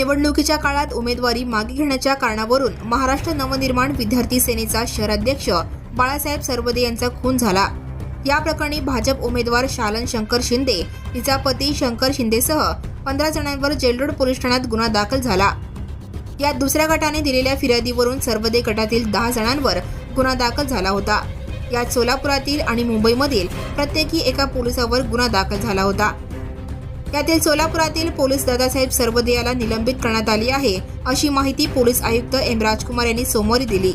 निवडणुकीच्या काळात उमेदवारी मागे घेण्याच्या कारणावरून महाराष्ट्र नवनिर्माण विद्यार्थी सेनेचा शहराध्यक्ष बाळासाहेब सरवदे यांचा खून झाला. या प्रकरणी भाजप उमेदवार शालन शंकर शिंदे तिचा पती शंकर शिंदेसह पंधरा जणांवर जेलरोड पोलीस ठाण्यात गुन्हा दाखल झाला. या दुसऱ्या गटाने दिलेल्या फिर्यादीवरून सर्वदे गटातील दहा जणांवर गुन्हा दाखल झाला होता. यात सोलापुरातील आणि मुंबईमधील प्रत्येकी एका पोलिसावर गुन्हा दाखल झाला होता. यातील सोलापुरातील पोलीस दादासाहेब सर्वदे याला निलंबित करण्यात आली आहे अशी माहिती पोलीस आयुक्त एम राजकुमार यांनी सोमवारी दिली.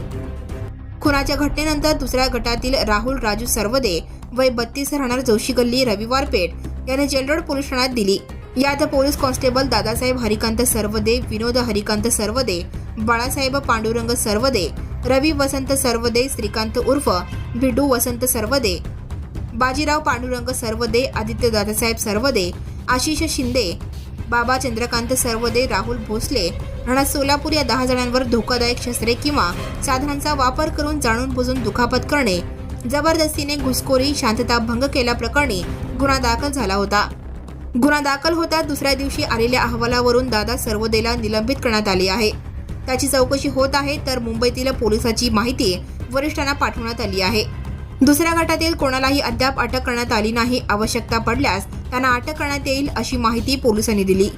खुनाच्या घटनेनंतर दुसऱ्या गटातील राहुल राजू सर्वदे वय बत्तीस राहणार जोशी गल्ली रविवार पेठ याने जेलरोड पोलीस ठाण्यात दिली. यात पोलीस कॉन्स्टेबल दादासाहेब हरिकांत सर्वदे विनोद हरिकांत सर्वदे बाळासाहेब पांडुरंग सर्वदे रवी वसंत सर्वदे श्रीकांत उर्फ भिडू वसंत सर्वदे बाजीराव पांडुरंग सर्वदे आदित्य दादासाहेब सर्वदे आशिष शिंदे बाबा चंद्रकांत सर्वदे राहुल भोसले राणा सोलापूर या दहा जणांवर धोकादायक शस्त्रे किंवा साधनांचा वापर करून जाणून बुजून दुखापत करणे जबरदस्तीने घुसखोरी शांतता भंग केल्याप्रकरणी गुन्हा दाखल झाला होता. गुन्हा दाखल होता दुसऱ्या दिवशी आलेल्या अहवालावरून दादा सर्वदेला निलंबित करण्यात आली आहे. त्याची चौकशी होत आहे तर मुंबईतील पोलिसाची माहिती वरिष्ठांना पाठवण्यात आली आहे. दुसऱ्या गटातील कोणालाही अद्याप अटक करण्यात आली नाही आवश्यकता पडल्यास त्यांना अटक करण्यात येईल अशी माहिती पोलिसांनी दिली.